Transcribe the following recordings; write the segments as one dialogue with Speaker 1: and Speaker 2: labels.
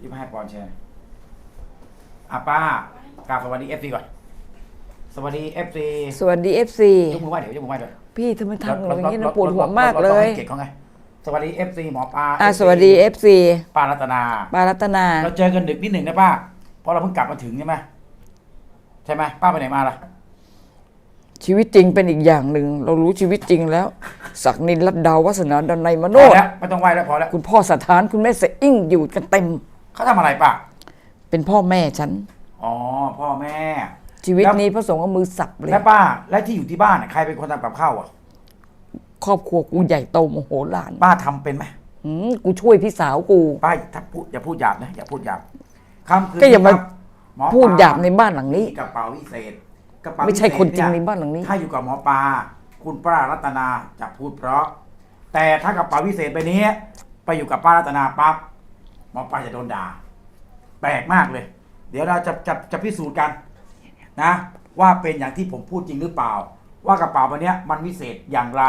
Speaker 1: ยี่ห้าปอนด์แชร์อะป้ากราบสวัสดีเอฟซีก่อน สวัสดีเอฟซี
Speaker 2: สวัสดีเอฟซี
Speaker 1: ยกมือไหว้เดี๋ยวยกมือไหว้ด้วย
Speaker 2: พี่ทำไมทำ
Speaker 1: เรา
Speaker 2: อย่างนี้
Speaker 1: เรา
Speaker 2: นะปวดหัวมากเล
Speaker 1: รต้อง
Speaker 2: ย
Speaker 1: ให้เกียรติเขาไง สวัสดีเอฟซีหมอปลา
Speaker 2: อะ
Speaker 1: FC
Speaker 2: สวัสดีเอฟซี
Speaker 1: ป้ารัตนา
Speaker 2: ปารัตนา
Speaker 1: เราเจอกันดึกนิดหนึ่งนะป้า เพราะเราเพิ่งกลับมาถึงใช่ไหมใช่ไหมป้าไปไหนมาล่ะ
Speaker 2: ชีวิตจริงเป็นอีกอย่างหนึ่ง เรารู้ชีวิตจริงแล้ว ศักดินรัตดาววัฒนาดนัยมโน
Speaker 1: พอ
Speaker 2: ด
Speaker 1: แล้วไม่ต้องไหว้แล้วพอแล้ว
Speaker 2: คุณพ่อสถานคุณแม่เสอิ่งอยู่กันเต็ม
Speaker 1: เขาทำอะไรป้า
Speaker 2: เป็นพ่อแม่ฉัน
Speaker 1: อ๋อ พ่อแม่
Speaker 2: ชีวิต
Speaker 1: แล้ว
Speaker 2: นี้พระสงฆ์เอามือสับเลย
Speaker 1: แล้วป้า และที่อยู่ที่บ้านน่ะใครเป็นคนทำกับข้าวอะ
Speaker 2: ครอบครัวกูใหญ่โตโมโหลาน
Speaker 1: ป้าทำเป็นไหม
Speaker 2: หืมกูช่วยพี่สาวกู
Speaker 1: ป้าถ้าพูดอย่าพูดหยาบนะอย่าพูดหยาบคำคือ
Speaker 2: ก็อย่ามา
Speaker 1: หมอปล
Speaker 2: พูดหยาบในบ้านหลังนี้
Speaker 1: กระเป๋าวิเศษกระเป๋า
Speaker 2: ไม่ใช่
Speaker 1: วิเศษ
Speaker 2: คนจริง
Speaker 1: เย
Speaker 2: ในบ้านหลังนี้
Speaker 1: ถ้าอยู่กับหมอปลาคุณป้ารัตนาจะพูดเพราะ แต่ถ้ากระเป๋าวิเศษไปนี้ ไปอยู่กับป้ารัตนาปั๊บ หมอปลาจะโดนด่าแปลกมากเลย เดี๋ยวเราจะจะจะพิสูจน์กันนะ ว่าเป็นอย่างที่ผมพูดจริงหรือเปล่า ว่ากระเป๋าใบเนี้ยมันวิเศษอย่างไร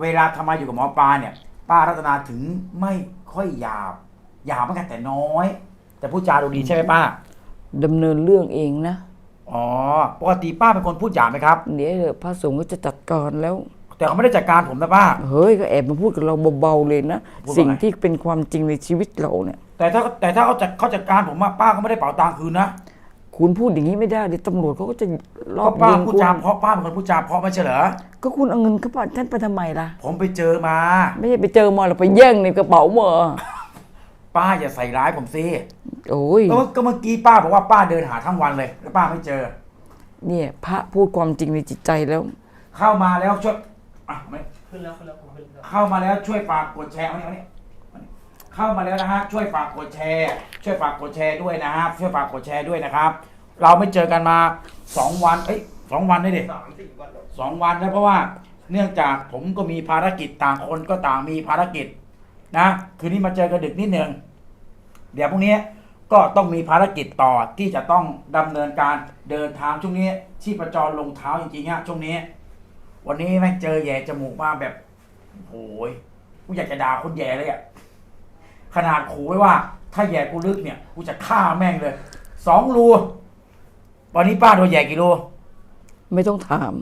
Speaker 1: เวลาทำไมอยู่กับหมอปลาเนี่ย ป้ารัตนาถึงไม่ค่อยหยาบหยาบเหมือนกันแต่น้อย แต่พูดจาดูดีใช่ไหมป้า
Speaker 2: ดำเนินเรื่องเองนะ
Speaker 1: อ๋อปกติป้าเป็นคนพูดหยาบไหมครับ
Speaker 2: เดี๋ยวเดี๋ยวพระสงฆ์ก็จะจัดการแล้ว
Speaker 1: แต่เขาไม่ได้จัดการผมนะป้า
Speaker 2: เฮ้ยก็แอบมาพูดกับเราเบาๆเลยนะ
Speaker 1: พูดว่าไง
Speaker 2: สิ่งที่เป็นความจริงในชีวิตเราเนี่ย
Speaker 1: แต่ถ้าแต่ถ้าเขาจัดเขาจัดการผมอะป้าก็ไม่ได้เป่าตังค์คืนนะ
Speaker 2: คุณพูดอย่างนี้ไม่ได้เดี๋ยวตำรวจเขาก็จะรอ
Speaker 1: ก็
Speaker 2: บ
Speaker 1: ป้า
Speaker 2: ยิง
Speaker 1: พูด
Speaker 2: คุณ
Speaker 1: จาเพราะป้าเป็นคนพูดจาเพราะไม่ใช่เหรอ
Speaker 2: ก็คุณเอาเงินเขาไปท่านไปทำไมล่ะ
Speaker 1: ผมไปเจอมา
Speaker 2: ไม่ใช่ไปเจอมาหรอกไปแย่งในกระเป๋ามา
Speaker 1: ป้าอย่าใส่ร้ายผมสิ
Speaker 2: โอ้ย
Speaker 1: ก็เมื่อก็เมื่อกี้ป้าบอกว่าป้าเดินหาทั้งวันเลยแล้วป้าไม่เจอ
Speaker 2: เนี่ย พระพูดความจริงในจิตใจแล้ว
Speaker 1: เข้ามาแล้วช่วย อะไม่
Speaker 3: ขึ้นแล้วขึ้นแล้วผมขึ้นแล้ว
Speaker 1: เข้ามาแล้วช่วยฝากกดแชร์มาเนี่ยมาเนี่ยมาเนี่ยเข้ามาแล้วนะฮะช่วยฝากกดแชร์ ช่วยฝากกดแชร์ด้วยนะครับช่วยฝากกดแชร์ด้วยนะครับ เราไม่เจอกันมาสองวันเอ้ยสองวันได้ดิ
Speaker 3: สามสี่วันแล้ว
Speaker 1: สองวันแล้วเพราะว่าเนื่องจากผมก็มีภารกิจต่างคนก็ต่างมีภารกิจนะคืนนี้มาเจอกันดึกนิดหนึ่งเดี๋ยวพรุ่งนี้ก็ต้องมีภารกิจต่อที่จะต้องดำเนินการเดินทางช่วงนี้ชีพจรลงเท้าจริงๆฮะช่วงนี้ วันนี้แม่งเจอแย่จมูกมาแบบโอ้ยกูอยากจะด่าคนแย่เลยอะขนาดขู่ไว้ว่า ถ้าแย่กูลึกเนี่ย กูจะฆ่าแม่งเลยสองรูวันนี้ป้าโดนแย่กี่รู
Speaker 2: ไม่ต้องถาม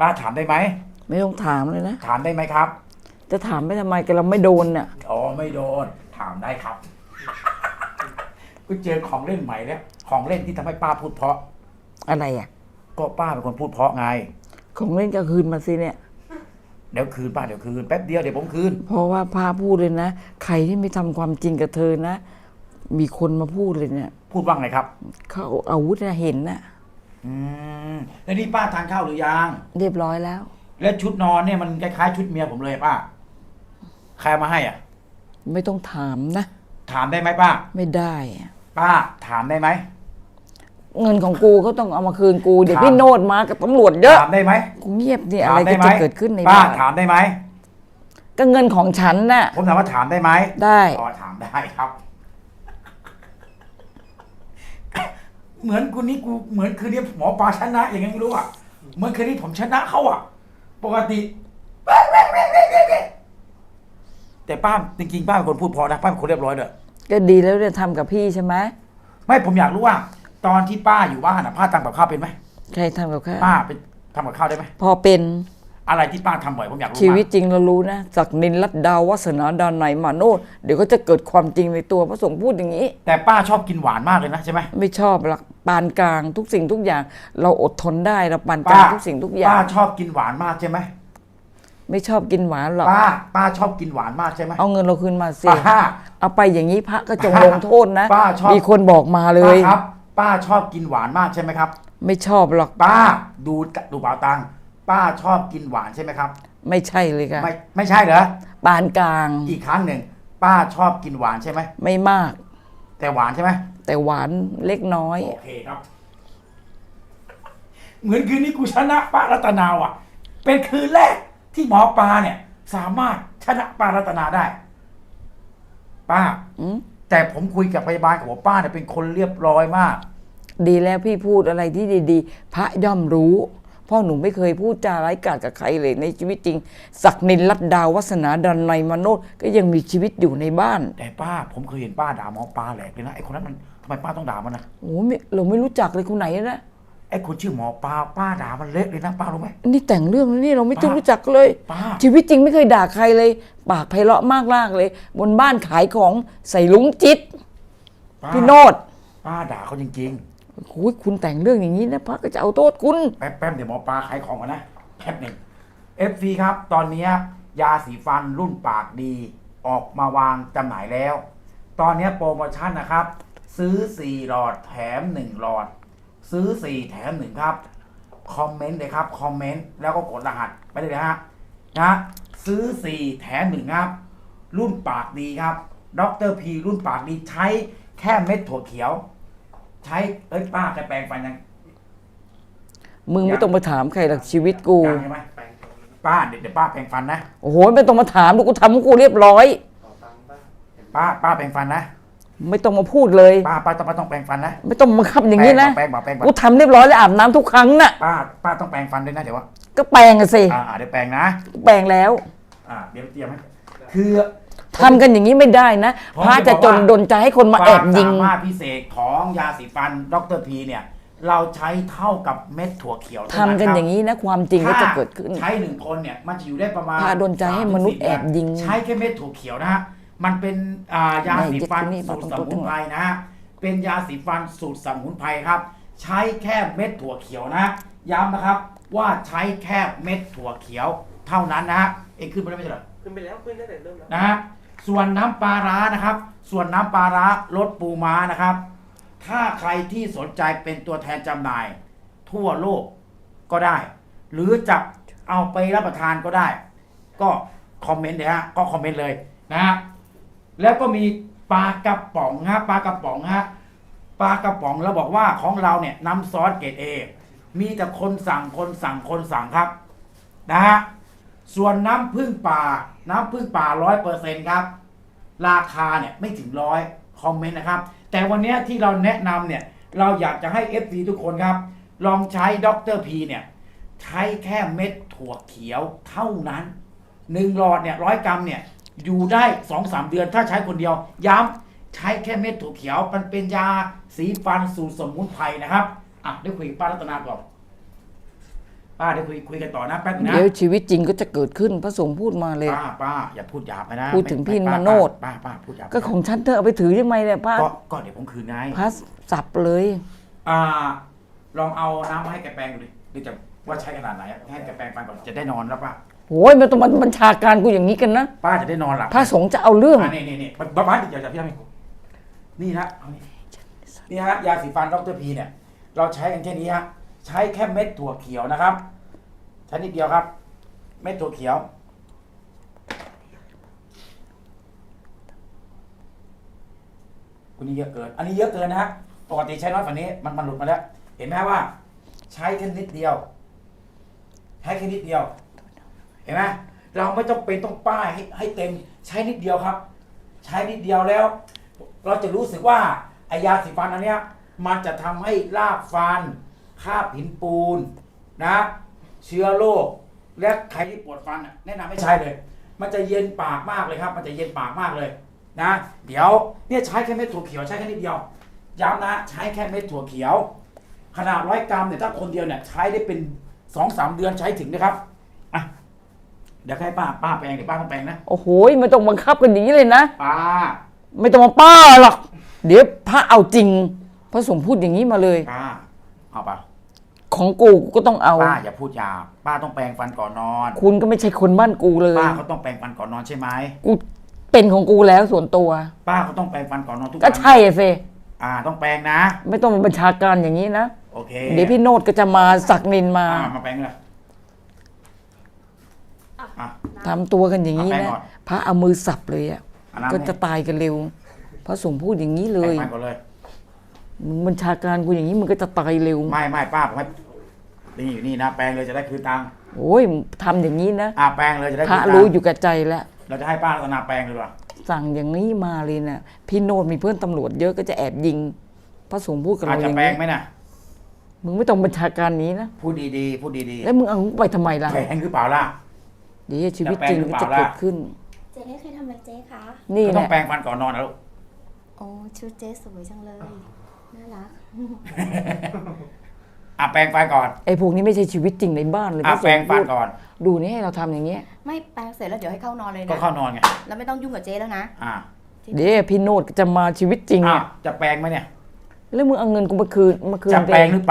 Speaker 1: ป้าถามได้ไหม
Speaker 2: ไม่ต้องถามเลยนะ
Speaker 1: ถามได้ไหมครับ
Speaker 2: จะถามไปทำไมกันเราไม่โดนน่ะ
Speaker 1: อ๋อไม่โดน ถามได้ครับก็เจอของเล่นใหม่แล้ว ของเล่นที่ทำให้ป้าพูดเพราะ
Speaker 2: อะไรอะ
Speaker 1: ก็ป้าเป็นคนพูดเพราะไง
Speaker 2: ของเล่นก็คืนมาสิเนี่ย
Speaker 1: เดี๋ยวคืนป้าเดี๋ยวคืนแป๊บเดียวเดี๋ยวผมคืน
Speaker 2: เพราะว่าพระพูดเลยนะ ใครที่ไม่ทำความจริงกับเธอนะ มีคนมาพูดเลยเนี่ย
Speaker 1: พูดว่าไงครับ
Speaker 2: เขาเอาอาวุธน่ะเห็นน่ะ
Speaker 1: อืมแล้วนี่ป้าทานข้าวหรือยัง
Speaker 2: เรียบร้อยแล้ว
Speaker 1: แล้วชุดนอนเนี่ยมันคล้ายๆชุดเมียผมเลยป้าใครเอามาให้อะ
Speaker 2: ไม่ต้องถามนะ
Speaker 1: ถามได้ไหมป้า
Speaker 2: ไม่ได้อะ
Speaker 1: ป้าถามได้ไหม
Speaker 2: เงินของกูเขาต้องเอามาคืนกูเดี๋ยว
Speaker 1: ถาม
Speaker 2: พี่โนดมากับตำรวจเยอะ
Speaker 1: ถามได้ไหม
Speaker 2: กูเงียบเนี่ย
Speaker 1: ถา
Speaker 2: อะ
Speaker 1: ม
Speaker 2: ไร
Speaker 1: ได้
Speaker 2: ก็
Speaker 1: ไหม
Speaker 2: จะเกิดขึ้นใน
Speaker 1: ป้า
Speaker 2: บ้าน
Speaker 1: ถามได้ไหม
Speaker 2: ก็เงินของฉันน่ะ
Speaker 1: ผมถามว่าถามได้ไหม
Speaker 2: ได้
Speaker 1: อ๋อถามได้ครับ เหมือนคุณนี่กูเหมือนคืนนี้หมอปลาชนะอย่างไงไม่รู้อะเหมือนคืนนี้ผมชนะเขาอะ ปกติแต่ป้าจริงๆป้าเป็นคนพูดเพอนะป้าเป็นคนเรียบร้อยเลย
Speaker 2: ก็ดีแล้วเนี่ยทำกับพี่ใช่ไหม
Speaker 1: ไม่ผมอยากรู้ว่า ตอนที่ป้าอยู่บ้านอะป้าทำกับข้าวเป็นไหม
Speaker 2: ใครทำกับข้าว
Speaker 1: ป้าเป็นทำกับข้าวได้ไหม
Speaker 2: พอเป็น
Speaker 1: อะไรที่ป้าทำบ่อยผมอยากรู้
Speaker 2: ชีวิต
Speaker 1: มาก
Speaker 2: จริงเรารู้นะจากนินรัตดาววัฒนาดานไหนยมาโนดเดี๋ยวก็จะเกิดความจริงในตัวพระสงฆ์พูดอย่างนี้
Speaker 1: แต่ป้าชอบกินหวานมากเลยนะใช่ไหม
Speaker 2: ไม่ชอบหลักปานกลางทุกสิ่งทุกอย่าง เราอดทนได้เราปานกลา
Speaker 1: ป้าง
Speaker 2: ทุกสิ่งทุกอย่า
Speaker 1: ป้างชอบกินหวานมากใช่ไหม
Speaker 2: ไม่ชอบกินหวานหรอก
Speaker 1: ป้าป้าชอบกินหวานมากใช่ไหม
Speaker 2: เอาเงินเราคืนมาสิ
Speaker 1: ป้า
Speaker 2: เอาไปอย่างนี้พระก็จง
Speaker 1: ป้า
Speaker 2: ลงโทษนะ
Speaker 1: ป้าชอบ
Speaker 2: มีคนบอกมาเล
Speaker 1: ป้ายครับ ป้าชอบกินหวานมากใช่ไหมครับ
Speaker 2: ไม่ชอบหรอก
Speaker 1: ป้าดูดูเป๋าตังค์ป้าชอบกินหวานใช่ไหมครับ
Speaker 2: ไม่ใช่เลยค่ะ
Speaker 1: ไม่ไม่ใช่เหรอ
Speaker 2: ปานกลาง
Speaker 1: อีกครั้งหนึ่งป้าชอบกินหวานใช่ไหม
Speaker 2: ไม่มาก
Speaker 1: แต่หวานใช่ไหม
Speaker 2: แต่หวานเล็กน้อย
Speaker 1: โอเคครับ เหมือนคืนนี้กูชนะป้ารัตนาว่ะ เป็นคืนแรกที่หมอปลาเนี่ย สามารถชนะป้ารัตนาได้ ป้า
Speaker 2: อืม
Speaker 1: แต่ผมคุยกับพยาบาลกับหมอป้าเนี่ยเป็นคนเรียบร้อยมาก
Speaker 2: ดีแล้วพี่พูดอะไรที่ดี ๆ พระย่อมรู้ พ่อหนูไม่เคยพูดจาไร้ายกาจกับใครเลยในชีวิตจริง ศักนินรัตดาวัฒนาดันในยมโนดก็ยังมีชีวิตอยู่ในบ้าน
Speaker 1: แต่ป้าผมเคยเห็นป้าด่าหมอปลาแหลกเลยนะไอ้คนนั้นมันทำไมป้าต้องด่ามันนะ
Speaker 2: โอ้ไม่เราไม่รู้จักเลยคนไหนนะ
Speaker 1: ไอ้คนชื่อหมอปลาป้าด่ามันเละเลยนะป้ารู้ไหม
Speaker 2: นี่แต่งเรื่องนะนี่เราไม่ต้อง
Speaker 1: ป้า
Speaker 2: รู้จักเลย
Speaker 1: ป้า
Speaker 2: ชีวิตจริงไม่เคยด่าใครเลย ปากไพเราะมากลากเลย บนบ้านขายของใส่ลุงจิต
Speaker 1: ป้า
Speaker 2: พี่โนด
Speaker 1: ป้าด่าเขาจริง
Speaker 2: โอ้ย คุณแต่งเรื่องอย่างนี้นะพระก็จะเอาโทษคุณ
Speaker 1: แป๊บแป๊บเดี๋ยวหมอปลาขายของก่อนนะแป๊บหนึ่งเอฟซีครับ ตอนนี้ยาสีฟันรุ่นปากดี ออกมาวางจำหน่ายแล้ว ตอนนี้โปรโมชั่นนะครับ ซื้อ 4 หลอดแถม 1 หลอด ซื้อ 4 แถม 1 ครับ คอมเมนต์เลยครับ คอมเมนต์ แล้วก็กดรหัสไปเลยนะฮะนะซื้อ 4 แถม 1 ครับ รุ่นปากดีครับดรพีรุ่นปากดีใช้แค่เม็ดถั่วเขียว ใช้เอ้ยป้าแกแปลงฟันยัง
Speaker 2: มึงไม่ต้องมาถามใครหรอกชีวิตกู
Speaker 1: ยังใช่ไหม
Speaker 3: แปลงตรงนี้
Speaker 1: ป้าเดี๋ยวเดี๋ยวป้าแปลงฟันนะ
Speaker 2: โอ้โหไม่ต้องมาถามดูกูทำของกูเรียบร้อย
Speaker 3: ขอตังค์บ้างเห็น
Speaker 1: ป้าป้าแปลงฟันนะ
Speaker 2: ไม่ต้องมาพูดเลย
Speaker 1: ป้าป้าต้องป้าต้องแปลงฟันนะ
Speaker 2: ไม่ต้องมาขับอย่างนี้นะ
Speaker 1: แปลงบอกแปลงบอก
Speaker 2: กูทำเรียบร้อยแล้วอาบน้ำทุกครั้งน่ะ
Speaker 1: ป้าป้าต้องแปลงฟันด้วยนะเดี๋ยวว่า
Speaker 2: ก็แปลงอะสิ
Speaker 1: อ่าอ่าเดี๋ยวแปลงนะ
Speaker 2: แปลงแล้ว
Speaker 1: อ่าเดี๋ยวเตรียมให้คือ
Speaker 2: ทำกันอย่างนี้ไม่ได้นะ
Speaker 1: ผม
Speaker 2: พระ
Speaker 1: จะ
Speaker 2: จะ
Speaker 1: บอก
Speaker 2: จ
Speaker 1: ว่า
Speaker 2: นดนใจให้คนมาแอบยิง
Speaker 1: ความสามารถพิเศษของยาสีฟันดรพีเนี่ย เราใช้เท่ากับเม็ดถั่วเขียว
Speaker 2: ทำกันอย่าง
Speaker 1: นี้
Speaker 2: นี้นะความจริงก็จะเกิดขึ้น
Speaker 1: ใช้หนึ่งคนเนี่ยมันจะอยู่ได้ประมาณ
Speaker 2: พาดนใจให้มนุษย์
Speaker 1: 30
Speaker 2: แอบยิง
Speaker 1: ใช้แค่เม็ดถั่วเขียวนะฮะมันเป็นอ่ายาสีฟัน
Speaker 2: ไม่ยึด
Speaker 1: สูตร
Speaker 2: ที่นี่
Speaker 1: สมุนไพรนะฮะเป็นยาสีฟันสูตรสมุนไพรครับ ใช้แค่เม็ดถั่วเขียวนะ ย้ำนะครับว่าใช้แค่เม็ดถั่วเขียวเท่านั้นนะฮะเองขึ้นไปได้ไม่ใช่เหรอ
Speaker 3: ขึ้นไปแล้วขึ้นตั้งแต่เริ่มแล้ว
Speaker 1: นะฮะ ส่วนน้ำปลาร้านะครับ ส่วนน้ำปลาร้ารสปูม้านะครับ ถ้าใครที่สนใจเป็นตัวแทนจำหน่าย ทั่วโลกก็ได้ หรือจะเอาไปรับประทานก็ได้ ก็คอมเมนต์เลยฮะก็คอมเมนต์เลยนะฮะแล้วก็มีปลากระป๋องฮะปลากระป๋องฮะปลากระป๋องเราบอกว่าของเราเนี่ยน้ำซอสเกรดเอมีแต่คนสั่งคนสั่งคนสั่งครับ นะฮะ ส่วนน้ำพึ่งป่า น้ำพึ่งป่าร้อยเปอร์เซ็นครับ ราคาเนี่ยไม่ถึงร้อยคอมเมนต์นะครับ แต่วันนี้ที่เราแนะนำเนี่ย เราอยากจะให้ FC ทุกคนครับ ลองใช้ด็อกเตอร์พีเนี่ย ใช้แค่เม็ดถั่วเขียวเท่านั้นหนึ่งหลอดเนี่ยร้อยกรัมเนี่ยอยู่ได้สองสามเดือนถ้าใช้คนเดียว ย้ำใช้แค่เม็ดถั่วเขียวมันเป็นยาสีฟันสูตรสมุนไพรนะครับอะได้คุยกับป้ารัตนาก่อน ป้าได้คุยคุยกันต่อนะแป๊บนึงนะ
Speaker 2: เดี๋ยวชีวิตจริงก็จะเกิดขึ้นพระสงฆ์พูดมาเลย
Speaker 1: ป้าป้าอย่าพูดหยาบไปนะ
Speaker 2: พูดถึง
Speaker 1: ไพี่ป้
Speaker 2: มโนธ
Speaker 1: ป้าป้าพูดหยาบ
Speaker 2: ก็ของฉันเธอเอาไปถือยังไงเนี่ยพระ
Speaker 1: ก็ก็เดี๋ยวผมคืนไง
Speaker 2: พระสับเลย
Speaker 1: อ่า ลองเอาน้ำมาให้แกแปรงดูดิหรือจะว่าใช้ขนาดไหนอะให้แกแปรงฟันก่อนจะได้นอนแล้วป้า
Speaker 2: โอ้ยไม่ต้องมาบัญชาการกูอย่างนี้กันนะ
Speaker 1: ป้าจะได้นอนหลับ
Speaker 2: พระสงฆ์จะเอาเรื่อง
Speaker 1: อ่านี่นี่นี่บ้าบ้าเดี๋ยวจะพี่ทำให้นี่นะเอานี่นี่ฮะยาสีฟันดรพีเนี่ย เราใช้กันแค่นี้ฮะ ใช้แค่เม็ดถั่วเขียวนะครับใช้นิดเดียวครับ เม็ดถั่วเขียว คุณนี่เยอะเกิน อันนี้เยอะเกินนะฮะปกติใช้น้อยกว่านี้มันมันหลุดมาแล้ว เห็นไหมว่า ใช้แค่นิดเดียว ใช้แค่นิดเดียว เห็นไหมเราไม่ต้องเป็นต้องป้ายให้ให้เต็มใช้นิดเดียวครับ ใช้นิดเดียวแล้ว เราจะรู้สึกว่าไอยาสีฟันอันเนี้ย มันจะทำให้รากฟัน คราบหินปูนนะ เชื้อโรคและใครที่ปวดฟันอะแนะนำให้ใช้เลย มันจะเย็นปากมากเลยครับ มันจะเย็นปากมากเลยนะ เดี๋ยวเนี่ยใช้แค่เม็ดถั่วเขียวใช้แค่นิดเดียวย้ำนะใช้แค่เม็ดถั่วเขียว ขนาดร้อยกรัมเนี่ยถ้าคนเดียวเนี่ยใช้ได้เป็นสองสามเดือนใช้ถึงนะครับอะเดี๋ยวให้ป้าป้าแปลงเดี๋ยวป้าต้องแปลงนะ
Speaker 2: โอ้โหไม่ต้องบังคับกันอย่างนี้เลยนะ
Speaker 1: ป้า
Speaker 2: ไม่ต้องมาป้าหรอก เดี๋ยวพระเอาจริง พระสงฆ์พูดอย่างนี้มาเลย
Speaker 1: ป้าเอาป่ะ
Speaker 2: ของกูกูก็ต้องเอา
Speaker 1: ป้าอย่าพูดหยาบป้าต้องแปลงฟันก่อนนอน
Speaker 2: คุณก็ไม่ใช่คนบ้านกูเลย
Speaker 1: ป้าเขาต้องแปลงฟันก่อนนอนใช่ไหม
Speaker 2: กูเป็นของกูแล้วส่วนตัว
Speaker 1: ป้าเขาต้องแปลงฟันก่อนนอนทุกวั
Speaker 2: ก็ใช่อะสิ
Speaker 1: อ่า ต้องแปลงนะ
Speaker 2: ไม่ต้องมาบัญชาการอย่างนี้นะ
Speaker 1: โอเค
Speaker 2: เดี๋ยวพี่โนดก็จะมาสักนินมา
Speaker 1: อ่ามาแปลงเลยอะ
Speaker 2: ทำตัวกันอย่างนี้
Speaker 1: เอาแป้ง
Speaker 2: นะ
Speaker 1: ก่อน
Speaker 2: พระเอามือสับเลยอะ
Speaker 1: อันนั้น
Speaker 2: ก็จะตายกันเร็วพระสงฆ์พูดอย่างนี้เล
Speaker 1: แปลง
Speaker 2: ย
Speaker 1: ฟันก่อนเลย
Speaker 2: มึงบัญชาการกูอย่างนี้มึงก็จะตายเร็ว
Speaker 1: ไม่ไม่ป้าผมให้ นี่อยู่นี่นะแปลงเลยจะได้คืนตังค์
Speaker 2: โอ้ยทำอย่างนี้นะ
Speaker 1: อ่าแปลงเลยจะได้
Speaker 2: พ
Speaker 1: คื
Speaker 2: ระ
Speaker 1: นตัง
Speaker 2: รู้
Speaker 1: ค์
Speaker 2: อยู่กับใจแล้ว
Speaker 1: เราจะให้ป้ารัตนาแปลงเลยดีกว่า
Speaker 2: สั่งอย่างนี้มาเลยนะ่ะพี่โนดมีเพื่อนตำรวจเยอะก็จะแอบยิง พระสงฆ์พูดกับ
Speaker 1: อาจ
Speaker 2: เราอ
Speaker 1: จะ
Speaker 2: ย่าง
Speaker 1: แปลง
Speaker 2: นี้
Speaker 1: ไหมน่ะ
Speaker 2: มึงไม่ต้องบัญชาการนี้นะ
Speaker 1: พูดดีๆพูดดี
Speaker 2: แล้วมึงเอาไปทำไมล่ะ
Speaker 1: ๆแพงหรือเปล่าล่ะ
Speaker 2: เดี๋ยวชีวิตจริงก็จะ
Speaker 1: จะแปลงหรือเปล่า
Speaker 2: เกิ
Speaker 1: ล่ะ
Speaker 2: ดขึ้น
Speaker 4: เจ๊เคยทำอะไรเจ๊คะ
Speaker 2: นี่
Speaker 1: ก็
Speaker 2: แห
Speaker 1: ต้อง
Speaker 2: ละ
Speaker 1: แปรงฟันก่อนนอนนะลูก
Speaker 4: โอ้ชุดเจ๊สวยจังเลย น่ารัก
Speaker 1: อะแปรงฟันก่อน
Speaker 2: ไอ้พวกนี้ไม่ใช่ชีวิตจริงในบ้านเลย
Speaker 1: อะ
Speaker 2: พระส
Speaker 1: แปรง
Speaker 2: ฆ์
Speaker 1: ฟัน
Speaker 2: พูด
Speaker 1: ก่อน
Speaker 2: ดูนี่ให้เราทำอย่างเงี้ย
Speaker 4: ไม่แปลงเสร็จแล้วเดี๋ยวให้เข้านอนเลย
Speaker 1: ก็
Speaker 4: นะ
Speaker 1: เข้านอนไง
Speaker 4: แล้วไม่ต้องยุ่งกับเจ๊แล้วนะ
Speaker 1: อะ
Speaker 2: เดี๋ยวพี่โนดจะมาชีวิตจริง
Speaker 1: อะ
Speaker 2: อะ
Speaker 1: จะแปรงไหมเนี่ย
Speaker 2: แล้วมึงเอาเงินกูมาคืนมาคืน
Speaker 1: จะแปรงหรือเปล่า